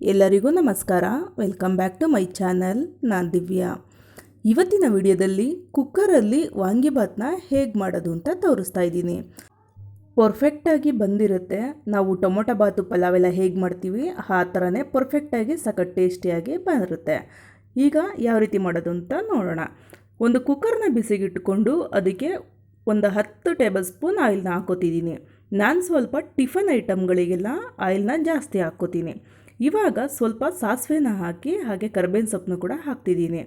ಎಲ್ಲರಿಗೂ ನಮಸ್ಕಾರ. Welcome back to my channel ನಾನು ದಿವ್ಯಾ. ಇವತ್ತಿನ ವಿಡಿಯೋದಲ್ಲಿ ಕುಕ್ಕರಲ್ಲಿ ವಾಂಗಿಭಾತ್ನ ಹೇಗೆ ಮಾಡೋದು ಅಂತ ತೋರಿಸ್ತಾ ಇದ್ದೀನಿ. ಪರ್ಫೆಕ್ಟಾಗಿ ಬಂದಿರುತ್ತೆ. ನಾವು ಟೊಮೊಟೊ ಬಾತು ಎಲ್ಲ ಹೇಗೆ ಮಾಡ್ತೀವಿ, ಆ ಥರನೇ ಪರ್ಫೆಕ್ಟಾಗಿ ಸಖತ್ ಟೇಸ್ಟಿಯಾಗಿ ಬಂದಿರುತ್ತೆ. ಈಗ ಯಾವ ರೀತಿ ಮಾಡೋದು ಅಂತ ನೋಡೋಣ. ಒಂದು ಕುಕ್ಕರ್ನ ಬಿಸಿಗಿಟ್ಕೊಂಡು ಅದಕ್ಕೆ ಒಂದು ಹತ್ತು ಟೇಬಲ್ ಸ್ಪೂನ್ ಆಯಿಲ್ನ ಹಾಕೋತಿದ್ದೀನಿ. ನಾನು ಸ್ವಲ್ಪ ಟಿಫನ್ ಐಟಮ್ಗಳಿಗೆಲ್ಲ ಆಯಿಲ್ನ ಜಾಸ್ತಿ ಹಾಕ್ಕೋತೀನಿ ಇವಾಗ ಸ್ವಲ್ಪ ಸಾಸಿವೆನ ಹಾಕಿ ಹಾಗೆ ಕರ್ಬೇವಿನ ಸೊಪ್ಪನ್ನು ಕೂಡ ಹಾಕ್ತಿದ್ದೀನಿ.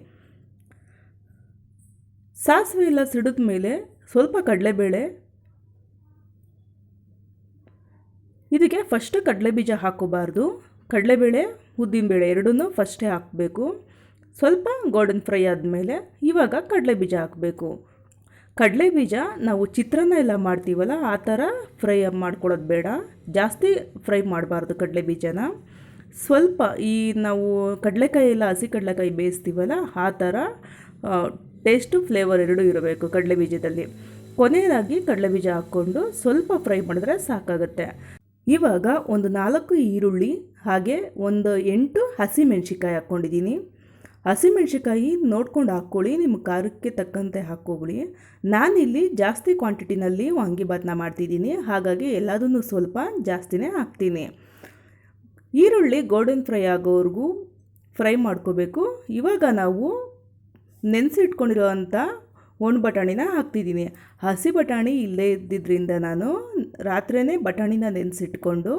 ಸಾಸಿವೆ ಎಲ್ಲ ಸಿಡಿದ ಮೇಲೆ ಸ್ವಲ್ಪ ಕಡಲೆಬೇಳೆ, ಇದಕ್ಕೆ ಫಸ್ಟ್ ಕಡಲೆ ಬೀಜ ಹಾಕೋಬಾರ್ದು ಕಡಲೆಬೇಳೆ, ಉದ್ದಿನಬೇಳೆ ಎರಡನ್ನೂ ಫಸ್ಟೇ ಹಾಕಬೇಕು. ಸ್ವಲ್ಪ ಗೋಲ್ಡನ್ ಫ್ರೈ ಆದಮೇಲೆ ಇವಾಗ ಕಡಲೆ ಬೀಜ ಹಾಕಬೇಕು. ಕಡಲೆ ಬೀಜ ನಾವು ಚಿತ್ರಾನ್ನ ಎಲ್ಲ ಮಾಡ್ತೀವಲ್ಲ, ಆ ಥರ ಫ್ರೈ ಮಾಡ್ಕೊಳ್ಳೋದು ಬೇಡ. ಜಾಸ್ತಿ ಫ್ರೈ ಮಾಡಬಾರ್ದು ಕಡಲೆ ಬೀಜನ ಸ್ವಲ್ಪ ಈ ನಾವು ಕಡಲೆಕಾಯಿ ಎಲ್ಲ ಹಸಿ ಕಡಲೆಕಾಯಿ ಬೇಯಿಸ್ತೀವಲ್ಲ, ಆ ಥರ ಟೇಸ್ಟು ಫ್ಲೇವರ್ ಎರಡೂ ಇರಬೇಕು ಕಡಲೆ ಬೀಜದಲ್ಲಿ. ಕೊನೆಯದಾಗಿ ಕಡಲೆ ಬೀಜ ಹಾಕ್ಕೊಂಡು ಸ್ವಲ್ಪ ಫ್ರೈ ಮಾಡಿದ್ರೆ ಸಾಕಾಗುತ್ತೆ. ಇವಾಗ ಒಂದು ನಾಲ್ಕು ಈರುಳ್ಳಿ, ಹಾಗೆ ಒಂದು ಎಂಟು ಹಸಿ ಮೆಣಸಿಕಾಯಿ ಹಾಕ್ಕೊಂಡಿದ್ದೀನಿ. ಹಸಿಮೆಣ್ಸಿಕಾಯಿ ನೋಡ್ಕೊಂಡು ಹಾಕ್ಕೊಳ್ಳಿ, ನಿಮ್ಮ ಖಾರಕ್ಕೆ ತಕ್ಕಂತೆ ಹಾಕ್ಕೊಳ್ಳಿ. ನಾನಿಲ್ಲಿ ಜಾಸ್ತಿ ಕ್ವಾಂಟಿಟಿನಲ್ಲಿ ವಾಂಗಿಭಾತ್ನ ಮಾಡ್ತಿದ್ದೀನಿ, ಹಾಗಾಗಿ ಎಲ್ಲದನ್ನು ಸ್ವಲ್ಪ ಜಾಸ್ತಿನೇ ಹಾಕ್ತೀನಿ. ಈರುಳ್ಳಿ ಗೋಲ್ಡನ್ ಫ್ರೈ ಆಗೋವರೆಗೂ ಫ್ರೈ ಮಾಡ್ಕೋಬೇಕು. ಇವಾಗ ನಾವು ನೆನೆಸಿಟ್ಕೊಂಡಿರೋ ಅಂಥ ಒಣ ಬಟಾಣಿನ ಹಾಕ್ತಿದ್ದೀನಿ ಹಸಿ ಬಟಾಣಿ ಇಲ್ಲೇ ಇದ್ದಿದ್ದರಿಂದ ನಾನು ರಾತ್ರಿಯೇ ಬಟಾಣಿನ ನೆನೆಸಿಟ್ಕೊಂಡು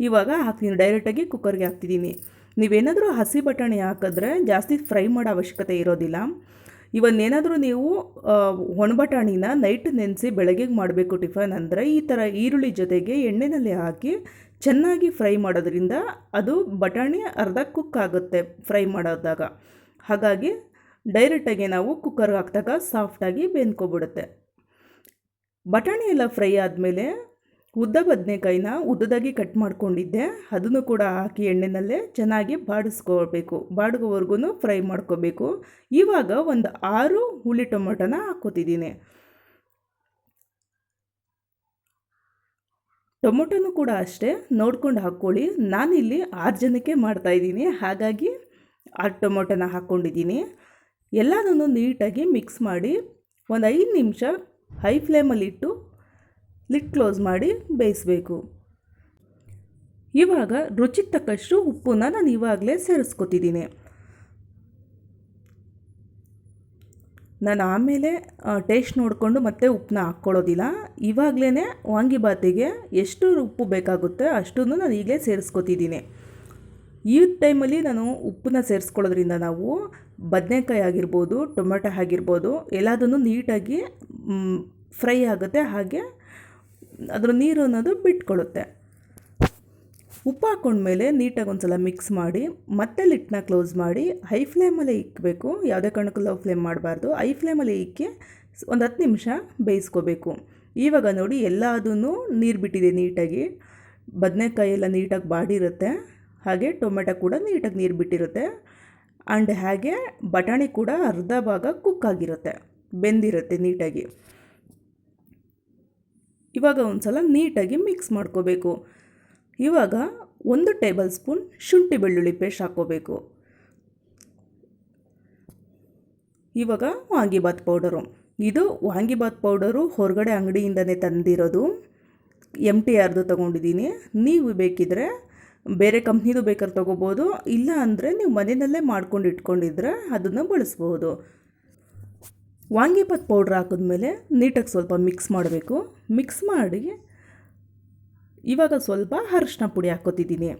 ಇವಾಗ ಹಾಕ್ತೀನಿ ಡೈರೆಕ್ಟಾಗಿ ಕುಕ್ಕರ್ಗೆ ಹಾಕ್ತಿದ್ದೀನಿ ನೀವೇನಾದರೂ ಹಸಿ ಬಟಾಣಿ ಹಾಕಿದ್ರೆ ಜಾಸ್ತಿ ಫ್ರೈ ಮಾಡೋ ಅವಶ್ಯಕತೆ ಇರೋದಿಲ್ಲ. ಇವನ್ನೇನಾದರೂ ನೀವು ಒಣ ಬಟಾಣಿನ ನೈಟ್ ನೆನೆಸಿ ಬೆಳಗ್ಗೆಗೆ ಮಾಡಬೇಕು ಟಿಫನ್ ಅಂದರೆ ಈ ಥರ ಈರುಳ್ಳಿ ಜೊತೆಗೆ ಎಣ್ಣೆನಲ್ಲಿ ಹಾಕಿ ಚೆನ್ನಾಗಿ ಫ್ರೈ ಮಾಡೋದ್ರಿಂದ ಅದು ಬಟಾಣಿ ಅರ್ಧ ಕುಕ್ ಆಗುತ್ತೆ ಫ್ರೈ ಮಾಡೋದಾಗ ಹಾಗಾಗಿ ಡೈರೆಕ್ಟಾಗಿ ನಾವು ಕುಕ್ಕರ್ಗೆ ಹಾಕಿದಾಗ ಸಾಫ್ಟಾಗಿ ಬೆಂದ್ಕೊಬಿಡುತ್ತೆ. ಬಟಾಣಿ ಎಲ್ಲ ಫ್ರೈ ಆದಮೇಲೆ ಉದ್ದ ಬದನೆಕಾಯಿನ ಉದ್ದದಾಗಿ ಕಟ್ ಮಾಡ್ಕೊಂಡಿದ್ದೆ. ಅದನ್ನು ಕೂಡ ಹಾಕಿ ಎಣ್ಣೆನಲ್ಲೇ ಚೆನ್ನಾಗಿ ಬಾಡಿಸ್ಕೋಬೇಕು ಬಾಡಿಗೋವರೆಗೂ ಫ್ರೈ ಮಾಡ್ಕೋಬೇಕು. ಇವಾಗ ಒಂದು ಆರು ಹುಳಿ ಟೊಮೊಟೊನ ಹಾಕ್ಕೋತಿದ್ದೀನಿ ಟೊಮೊಟೊನೂ ಕೂಡ ಅಷ್ಟೇ, ನೋಡ್ಕೊಂಡು ಹಾಕ್ಕೊಳ್ಳಿ. ನಾನಿಲ್ಲಿ ಆರು ಜನಕ್ಕೆ ಮಾಡ್ತಾಯಿದ್ದೀನಿ ಹಾಗಾಗಿ ಆರು ಟೊಮೊಟೊನ ಹಾಕ್ಕೊಂಡಿದ್ದೀನಿ. ಎಲ್ಲದನ್ನು ನೀಟಾಗಿ ಮಿಕ್ಸ್ ಮಾಡಿ ಒಂದು ಐದು ನಿಮಿಷ ಹೈ ಫ್ಲೇಮಲ್ಲಿಟ್ಟು ಲಿಟ್ ಕ್ಲೋಸ್ ಮಾಡಿ ಬೇಯಿಸಬೇಕು. ಇವಾಗ ರುಚಿಗೆ ತಕ್ಕಷ್ಟು ಉಪ್ಪನ್ನ ನಾನು ಇವಾಗಲೇ ಸೇರಿಸ್ಕೊತಿದ್ದೀನಿ. ನಾನು ಆಮೇಲೆ ಟೇಸ್ಟ್ ನೋಡಿಕೊಂಡು ಮತ್ತೆ ಉಪ್ಪನ್ನ ಹಾಕ್ಕೊಳ್ಳೋದಿಲ್ಲ. ಇವಾಗಲೇ ವಾಂಗಿಬಾತಿಗೆ ಎಷ್ಟು ಉಪ್ಪು ಬೇಕಾಗುತ್ತೆ ಅಷ್ಟನ್ನು ನಾನು ಈಗಲೇ ಸೇರಿಸ್ಕೊತಿದ್ದೀನಿ. ಈ ಟೈಮಲ್ಲಿ ನಾನು ಉಪ್ಪನ್ನ ಸೇರಿಸ್ಕೊಳ್ಳೋದ್ರಿಂದ ನಾವು ಬದನೆಕಾಯಿ ಆಗಿರ್ಬೋದು, ಟೊಮೆಟೊ ಆಗಿರ್ಬೋದು, ಎಲ್ಲದನ್ನು ನೀಟಾಗಿ ಫ್ರೈ ಆಗುತ್ತೆ. ಹಾಗೆ ಅದರ ನೀರು ಅನ್ನೋದು ಬಿಟ್ಕೊಳ್ಳುತ್ತೆ. ಉಪ್ಪು ಹಾಕ್ಕೊಂಡ್ಮೇಲೆ ನೀಟಾಗಿ ಒಂದು ಸಲ ಮಿಕ್ಸ್ ಮಾಡಿ, ಮತ್ತೆ ಲಿಟ್ನ ಕ್ಲೋಸ್ ಮಾಡಿ ಹೈ ಫ್ಲೇಮಲ್ಲಿ ಇಕ್ಕಬೇಕು ಯಾವುದೇ ಕಾರಣಕ್ಕೂ ಲವ್ ಫ್ಲೇಮ್ ಮಾಡಬಾರ್ದು. ಹೈ ಫ್ಲೇಮಲ್ಲಿ ಇಕ್ಕಿ ಒಂದು ಹತ್ತು ನಿಮಿಷ ಬೇಯಿಸ್ಕೋಬೇಕು. ಇವಾಗ ನೋಡಿ ಎಲ್ಲದೂ ನೀರು ಬಿಟ್ಟಿದೆ ನೀಟಾಗಿ. ಬದನೆಕಾಯಿ ಎಲ್ಲ ನೀಟಾಗಿ ಬಾಡಿರುತ್ತೆ. ಹಾಗೆ ಟೊಮೆಟೊ ಕೂಡ ನೀಟಾಗಿ ನೀರು ಬಿಟ್ಟಿರುತ್ತೆ. ಆ್ಯಂಡ್ ಹಾಗೆ ಬಟಾಣಿ ಕೂಡ ಅರ್ಧ ಭಾಗ ಕುಕ್ ಆಗಿರುತ್ತೆ. ಬೆಂದಿರುತ್ತೆ ನೀಟಾಗಿ. ಇವಾಗ ಒಂದು ಸಲ ನೀಟಾಗಿ ಮಿಕ್ಸ್ ಮಾಡ್ಕೋಬೇಕು. ಇವಾಗ ಒಂದು ಟೇಬಲ್ ಸ್ಪೂನ್ ಶುಂಠಿ ಬೆಳ್ಳುಳ್ಳಿ ಪೇಸ್ಟ್ ಹಾಕ್ಕೋಬೇಕು. ಇವಾಗ ವಾಂಗಿಬಾತ್ ಪೌಡರು. ಇದು ವಾಂಗಿಬಾತ್ ಪೌಡರು ಹೊರಗಡೆ ಅಂಗಡಿಯಿಂದನೇ ತಂದಿರೋದು. ಎಂ ಟಿ ಆರ್ದು ತೊಗೊಂಡಿದ್ದೀನಿ. ನೀವು ಬೇಕಿದ್ರೆ ಬೇರೆ ಕಂಪ್ನಿದು ಬೇಕಾದ್ರೆ ತೊಗೋಬೋದು. ಇಲ್ಲ ಅಂದರೆ ನೀವು ಮನೆಯಲ್ಲೇ ಮಾಡ್ಕೊಂಡು ಇಟ್ಕೊಂಡಿದ್ರೆ ಅದನ್ನು ಬಳಸ್ಬೋದು. ವಾಂಗಿಬಾತ್ ಪೌಡ್ರ್ ಹಾಕಿದ್ಮೇಲೆ ನೀಟಾಗಿ ಸ್ವಲ್ಪ ಮಿಕ್ಸ್ ಮಾಡಬೇಕು. ಮಿಕ್ಸ್ ಮಾಡಿ ಇವಾಗ ಸ್ವಲ್ಪ ಅರಿಶಿನ ಪುಡಿ ಹಾಕ್ಕೋತಿದ್ದೀನಿ.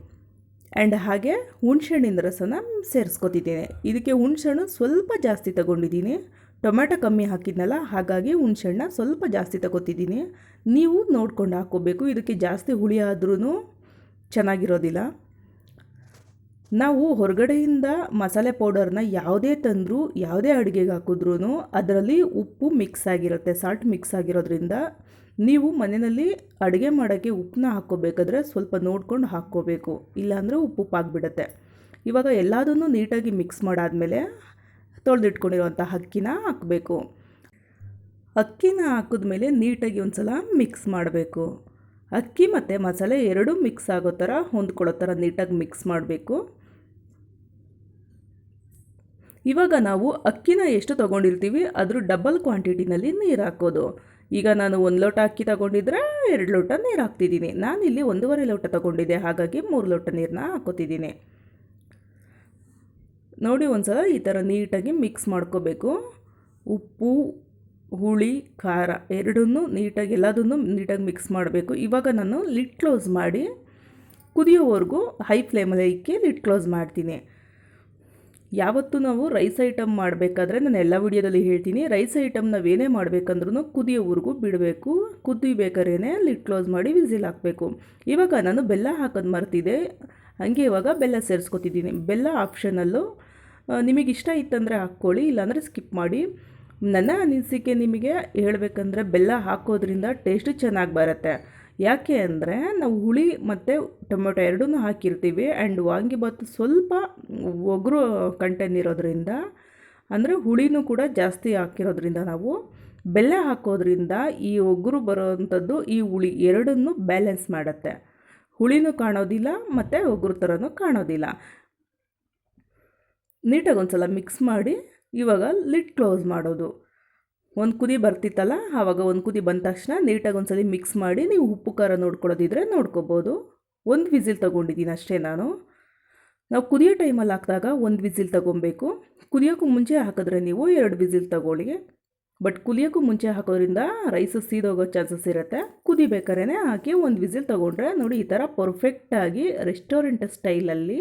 ಆ್ಯಂಡ್ ಹಾಗೆ ಹುಣ್ಸೆಹಣ್ಣಿನ ರಸನ ಸೇರಿಸ್ಕೊತಿದ್ದೀನಿ. ಇದಕ್ಕೆ ಹುಣ್ಸೆಹಣ್ಣು ಸ್ವಲ್ಪ ಜಾಸ್ತಿ ತಗೊಂಡಿದ್ದೀನಿ. ಟೊಮೆಟೊ ಕಮ್ಮಿ ಹಾಕಿದ್ನಲ್ಲ, ಹಾಗಾಗಿ ಹುಣ್ಸೆಹಣ್ಣ ಸ್ವಲ್ಪ ಜಾಸ್ತಿ ತಗೋತಿದ್ದೀನಿ. ನೀವು ನೋಡ್ಕೊಂಡು ಹಾಕ್ಕೋಬೇಕು. ಇದಕ್ಕೆ ಜಾಸ್ತಿ ಹುಳಿ ಆದ್ರೂ ಚೆನ್ನಾಗಿರೋದಿಲ್ಲ. ನಾವು ಹೊರಗಡೆಯಿಂದ ಮಸಾಲೆ ಪೌಡರ್ನ ಯಾವುದೇ ತಂದರೂ, ಯಾವುದೇ ಅಡುಗೆಗೆ ಹಾಕಿದ್ರೂ ಅದರಲ್ಲಿ ಉಪ್ಪು ಮಿಕ್ಸ್ ಆಗಿರುತ್ತೆ ಸಾಲ್ಟ್ ಮಿಕ್ಸ್ ಆಗಿರೋದ್ರಿಂದ ನೀವು ಮನೆಯಲ್ಲಿ ಅಡುಗೆ ಮಾಡೋಕ್ಕೆ ಉಪ್ಪನ್ನ ಹಾಕ್ಕೋಬೇಕಾದ್ರೆ ಸ್ವಲ್ಪ ನೋಡ್ಕೊಂಡು ಹಾಕ್ಕೋಬೇಕು. ಇಲ್ಲಾಂದರೆ ಉಪ್ಪು ಆಗಿಬಿಡುತ್ತೆ ಇವಾಗ ಎಲ್ಲದನ್ನು ನೀಟಾಗಿ ಮಿಕ್ಸ್ ಮಾಡಾದಮೇಲೆ ತೊಳೆದಿಟ್ಕೊಂಡಿರುವಂಥ ಅಕ್ಕಿನ ಹಾಕಬೇಕು. ಅಕ್ಕಿನ ಹಾಕಿದ್ಮೇಲೆ ನೀಟಾಗಿ ಒಂದು ಸಲ ಮಿಕ್ಸ್ ಮಾಡಬೇಕು. ಅಕ್ಕಿ ಮತ್ತು ಮಸಾಲೆ ಎರಡೂ ಮಿಕ್ಸ್ ಆಗೋ ಥರ ಹೊಂದ್ಕೊಳ್ಳೋ ಥರ ನೀಟಾಗಿ ಮಿಕ್ಸ್ ಮಾಡಬೇಕು. ಇವಾಗ ನಾವು ಅಕ್ಕಿನ ಎಷ್ಟು ತೊಗೊಂಡಿರ್ತೀವಿ, ಅದ್ರ ಡಬಲ್ ಕ್ವಾಂಟಿಟಿನಲ್ಲಿ ನೀರು ಹಾಕೋದು. ಈಗ ನಾನು ಒಂದು ಲೋಟ ಅಕ್ಕಿ ತಗೊಂಡಿದ್ರೆ ಎರಡು ಲೋಟ ನೀರು ಹಾಕ್ತಿದ್ದೀನಿ. ನಾನಿಲ್ಲಿ ಒಂದೂವರೆ ಲೋಟ ತಗೊಂಡಿದ್ದೆ, ಹಾಗಾಗಿ ಮೂರು ಲೋಟ ನೀರನ್ನ ಹಾಕೋತಿದ್ದೀನಿ. ನೋಡಿ ಒಂದು ಸಲ ಈ ಥರ ನೀಟಾಗಿ ಮಿಕ್ಸ್ ಮಾಡ್ಕೋಬೇಕು. ಉಪ್ಪು, ಹುಳಿ, ಖಾರ ಎರಡನ್ನೂ ನೀಟಾಗಿ, ಎಲ್ಲದನ್ನು ನೀಟಾಗಿ ಮಿಕ್ಸ್ ಮಾಡಬೇಕು. ಇವಾಗ ನಾನು ಲಿಡ್ ಕ್ಲೋಸ್ ಮಾಡಿ ಕುದಿಯೋವರೆಗೂ ಹೈ ಫ್ಲೇಮಲ್ಲಿ ಇಕ್ಕಿ ಲಿಡ್ ಕ್ಲೋಸ್ ಮಾಡ್ತೀನಿ. ಯಾವತ್ತೂ ನಾವು ರೈಸ್ ಐಟಮ್ ಮಾಡಬೇಕಾದ್ರೆ ನಾನು ಎಲ್ಲ ವಿಡಿಯೋದಲ್ಲಿ ಹೇಳ್ತೀನಿ. ರೈಸ್ ಐಟಮ್ ನಾವೇನೇ ಮಾಡಬೇಕಂದ್ರೂ ಕುದಿಯೋವರೆಗೂ ಬಿಡಬೇಕು. ಕುದಿಬೇಕಾದ್ರೇ ಲಿಡ್ ಕ್ಲೋಸ್ ಮಾಡಿ ವಿಸಿಲ್ ಹಾಕಬೇಕು. ಇವಾಗ ನಾನು ಬೆಲ್ಲ ಹಾಕೋದು ಮರ್ತಿದೆ ಹಾಗೆ ಇವಾಗ ಬೆಲ್ಲ ಸೇರಿಸ್ಕೊತಿದ್ದೀನಿ. ಬೆಲ್ಲ ಆಪ್ಷನಲ್ಲೂ ನಿಮಗೆ ಇಷ್ಟ ಇತ್ತಂದರೆ ಹಾಕ್ಕೊಳ್ಳಿ, ಇಲ್ಲಾಂದರೆ ಸ್ಕಿಪ್ ಮಾಡಿ. ನನ್ನ ಅನಿಸಿಕೆ ನಿಮಗೆ ಹೇಳಬೇಕಂದ್ರೆ ಬೆಲ್ಲ ಹಾಕೋದ್ರಿಂದ ಟೇಸ್ಟ್ ಚೆನ್ನಾಗಿ ಬರುತ್ತೆ. ಯಾಕೆ ಅಂದರೆ ನಾವು ಹುಳಿ ಮತ್ತು ಟೊಮೆಟೊ ಎರಡೂ ಹಾಕಿರ್ತೀವಿ ಆ್ಯಂಡ್ ವಾಂಗಿಬಾತು ಸ್ವಲ್ಪ ಒಗರು ಕಂಟೆನ್ ಇರೋದ್ರಿಂದ ಅಂದರೆ ಹುಳಿನೂ ಕೂಡ ಜಾಸ್ತಿ ಹಾಕಿರೋದ್ರಿಂದ ನಾವು ಬೆಲ್ಲ ಹಾಕೋದ್ರಿಂದ ಈ ಒಗ್ಗರು ಬರೋವಂಥದ್ದು ಈ ಹುಳಿ ಎರಡನ್ನೂ ಬ್ಯಾಲೆನ್ಸ್ ಮಾಡುತ್ತೆ. ಹುಳಿನೂ ಕಾಣೋದಿಲ್ಲ ಮತ್ತು ಒಗರು ಥರನೂ ಕಾಣೋದಿಲ್ಲ. ನೀಟಾಗಿ ಒಂದು ಸಲ ಮಿಕ್ಸ್ ಮಾಡಿ ಇವಾಗ ಲಿಡ್ ಕ್ಲೋಸ್ ಮಾಡೋದು. ಒಂದು ಕುದಿ ಬರ್ತಿತ್ತಲ್ಲ ಆವಾಗ ಒಂದು ಕುದಿ ಬಂದ ತಕ್ಷಣ ನೀಟಾಗಿ ಒಂದ್ಸಲಿ ಸಲ ಮಿಕ್ಸ್ ಮಾಡಿ ನೀವು ಉಪ್ಪು, ಖಾರ ನೋಡ್ಕೊಳ್ಳೋದಿದ್ರೆ ನೋಡ್ಕೋಬೋದು. ಒಂದು ವಿಸಿಲ್ ತೊಗೊಂಡಿದ್ದೀನಿ ಅಷ್ಟೇ ನಾನು. ನಾವು ಕುದಿಯೋ ಟೈಮಲ್ಲಿ ಹಾಕಿದಾಗ ಒಂದು ವಿಸಿಲ್ ತೊಗೊಬೇಕು. ಕುದಿಯೋಕ್ಕೂ ಮುಂಚೆ ಹಾಕಿದ್ರೆ ನೀವು ಎರಡು ವಿಸಿಲ್ ತೊಗೊಳ್ಳಿ. ಬಟ್ ಕುದಿಯೋಕ್ಕೂ ಮುಂಚೆ ಹಾಕೋದ್ರಿಂದ ರೈಸ್ ಸೀದೋಗೋ ಚಾನ್ಸಸ್ ಇರುತ್ತೆ. ಕುದಿಬೇಕಾದ್ರೆ ಹಾಕಿ ಒಂದು ವಿಸಿಲ್ ತೊಗೊಂಡ್ರೆ ನೋಡಿ ಈ ಥರ ಪರ್ಫೆಕ್ಟಾಗಿ ರೆಸ್ಟೋರೆಂಟ್ ಸ್ಟೈಲಲ್ಲಿ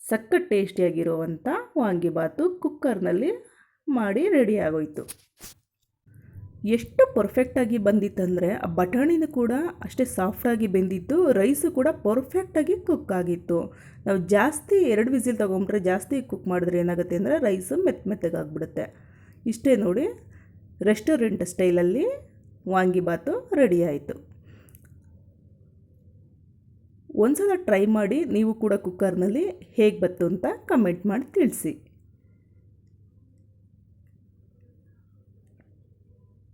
ಸಕ್ಕ ಟೇಸ್ಟಿಯಾಗಿರುವಂಥ ವಾಂಗಿಬಾತು ಕುಕ್ಕರ್ನಲ್ಲಿ ಮಾಡಿ ರೆಡಿ ಆಗೋಯ್ತು. ಎಷ್ಟು ಪರ್ಫೆಕ್ಟಾಗಿ ಬಂದಿತ್ತಂದರೆ ಆ ಬಟಾಣಿನೂ ಕೂಡ ಅಷ್ಟೇ ಸಾಫ್ಟಾಗಿ ಬೆಂದಿತ್ತು ರೈಸು ಕೂಡ ಪರ್ಫೆಕ್ಟಾಗಿ ಕುಕ್ ಆಗಿತ್ತು. ನಾವು ಜಾಸ್ತಿ ಎರಡು ವಿಸಿಲ್ ತೊಗೊಂಬಿಟ್ರೆ ಜಾಸ್ತಿ ಕುಕ್ ಮಾಡಿದ್ರೆ ಏನಾಗುತ್ತೆ ಅಂದರೆ ರೈಸು ಮೆತ್ತ ಮೆತ್ತಗಾಗ್ಬಿಡುತ್ತೆ ಇಷ್ಟೇ ನೋಡಿ ರೆಸ್ಟೋರೆಂಟ್ ಸ್ಟೈಲಲ್ಲಿ ವಾಂಗಿಬಾತು ರೆಡಿ ಆಯಿತು. ಒಂದ್ಸಲ ಟ್ರೈ ಮಾಡಿ ನೀವು ಕೂಡ ಕುಕ್ಕರ್ನಲ್ಲಿ ಹೇಗೆ ಬತ್ತು ಅಂತ ಕಮೆಂಟ್ ಮಾಡಿ ತಿಳಿಸಿ.